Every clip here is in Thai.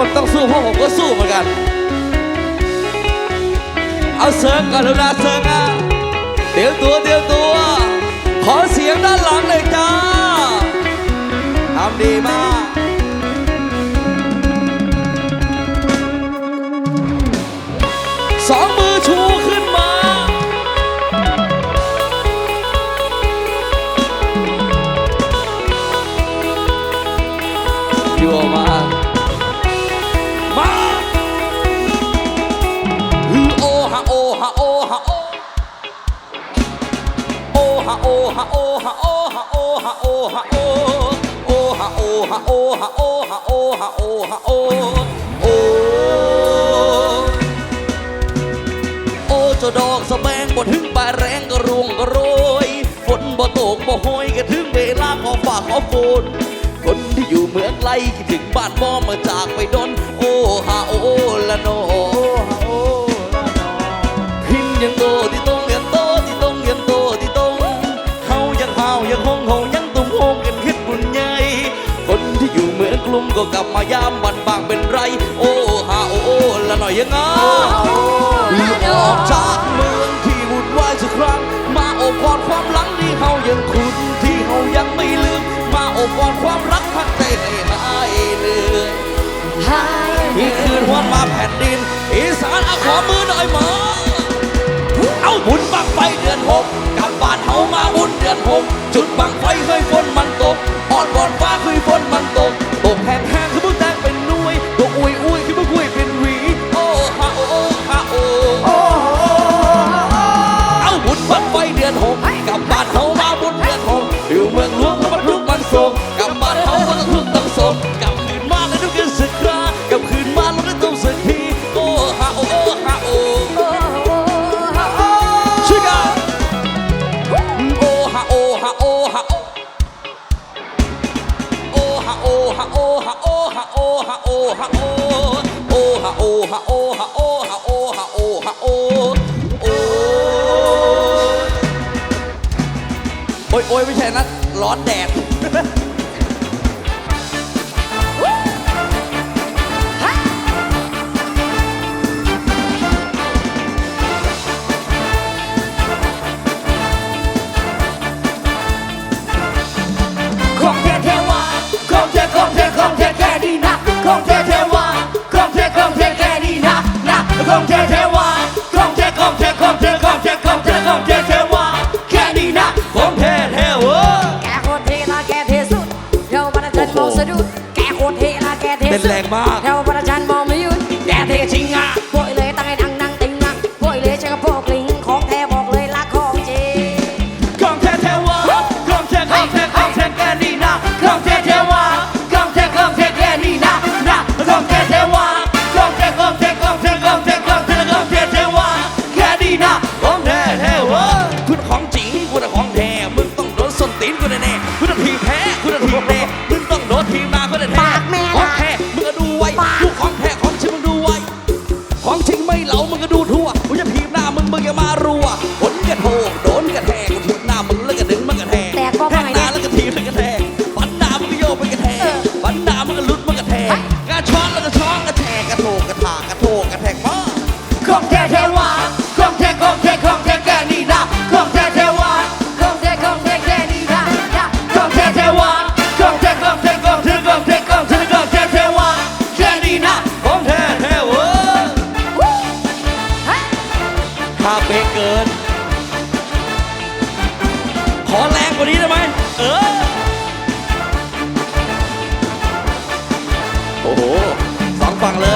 คนต้องสู้พราผมก็สู้เหมือนกัน เอาเสิร์ฟกันแล้วนะเสิร์ฟอะเดี๋ยวตัวเดี๋ยวตัว ขอเสียงด้านหลังเลยจ้าทำดีมาก โอฮะโอฮะโอฮะโอฮะโอฮะโอโอโอจะดอกสะแบงบ่ถึงปลาแรงกระรุงกระโรยฝนบ่ตกบ่ห้อยกระถึงเวลาขอฝากขอฝนคนที่อยู่เมืองไกลคิดถึงบ้านบ่มาจากไปด ลับมายามวันบางเป็นไร โอ้ฮาโอโอละหน่อยยังไงออกจากเมืองที่วุ่นวายสักครั้ง มาโอบกอดความหลังที่เฮายังคุ้นที่เฮายังไม่ลืม มาโอบกอดความรักพักใจให้หายเหนื่อยที่คืนวันมาแผ่นดิน อีสานเอาขอมือหน่อยมาเอาบุญบังไฟเดือนหกกลับบ้านเฮามาบุญเดือนหกจุดบังไฟเคยฝ ฮะโอฮะโอฮะโอฮะโอฮะโอโอฮะโอฮะโอฮะโอฮโอ้ยโอ้ยไม่ใช่นะร้อนแดด Checa, pô.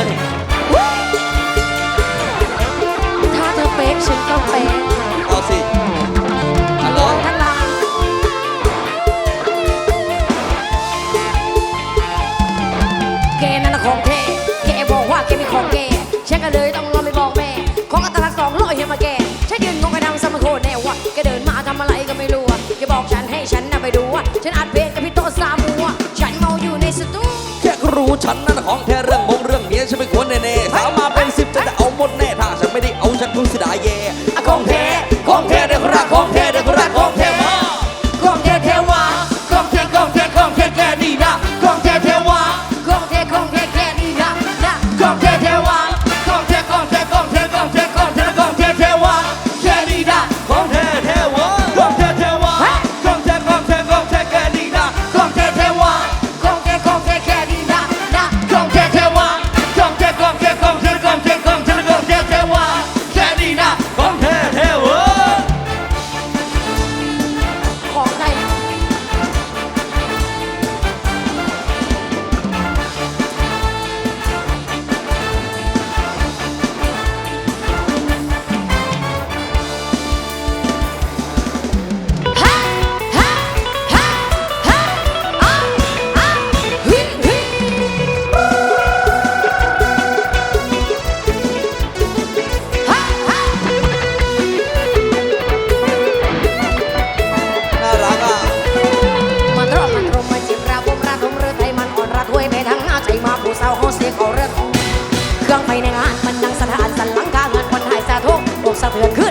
น ถ้าเธอเป๊กฉันก็เป๊กเอาสิอะร้อทั้งลำแกนั่นละของแท้แกบอกว่าแกมีของแกฉันก็เลยต้องรองไปบอกแม่ ของอัตลักษณ์สองร้อยเฮียมาแกฉันยืนงงกระดังสมโคตรแน่ว่าแกเดินมาทำอะไรก็ไม่รู้แกบอกฉันให้ฉันน่ะไปดูว่าฉันอัดเพลงกับพี่โตซามัวฉันเมาอยู่ในสตู แค่รู้ฉันนะ สะเทือนขึ้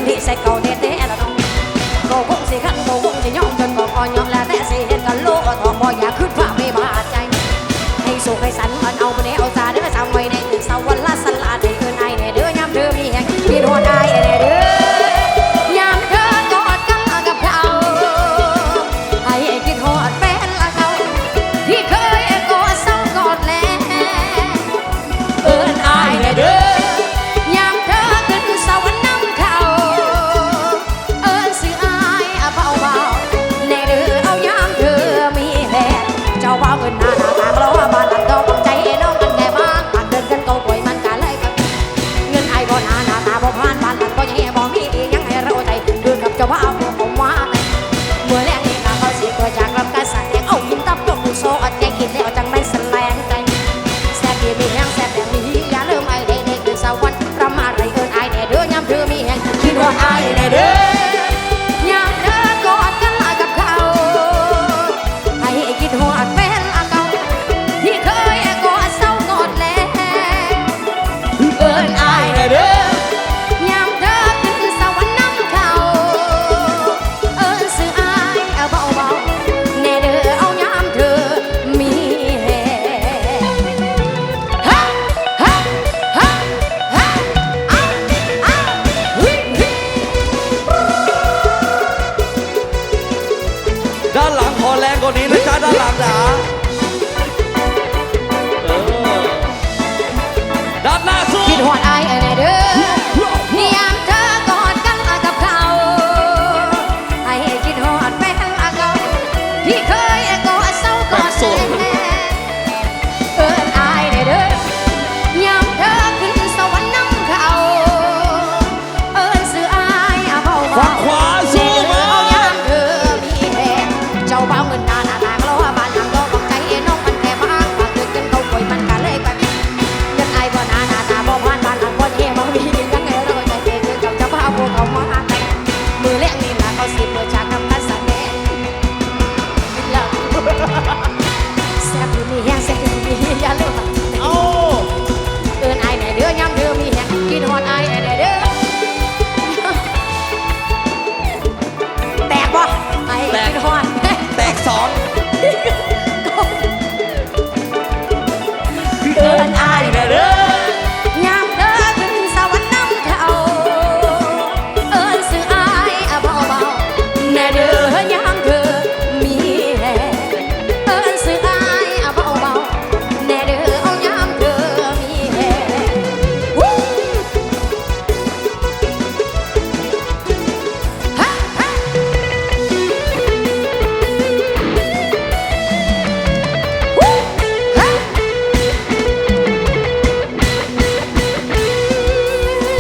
Hoàn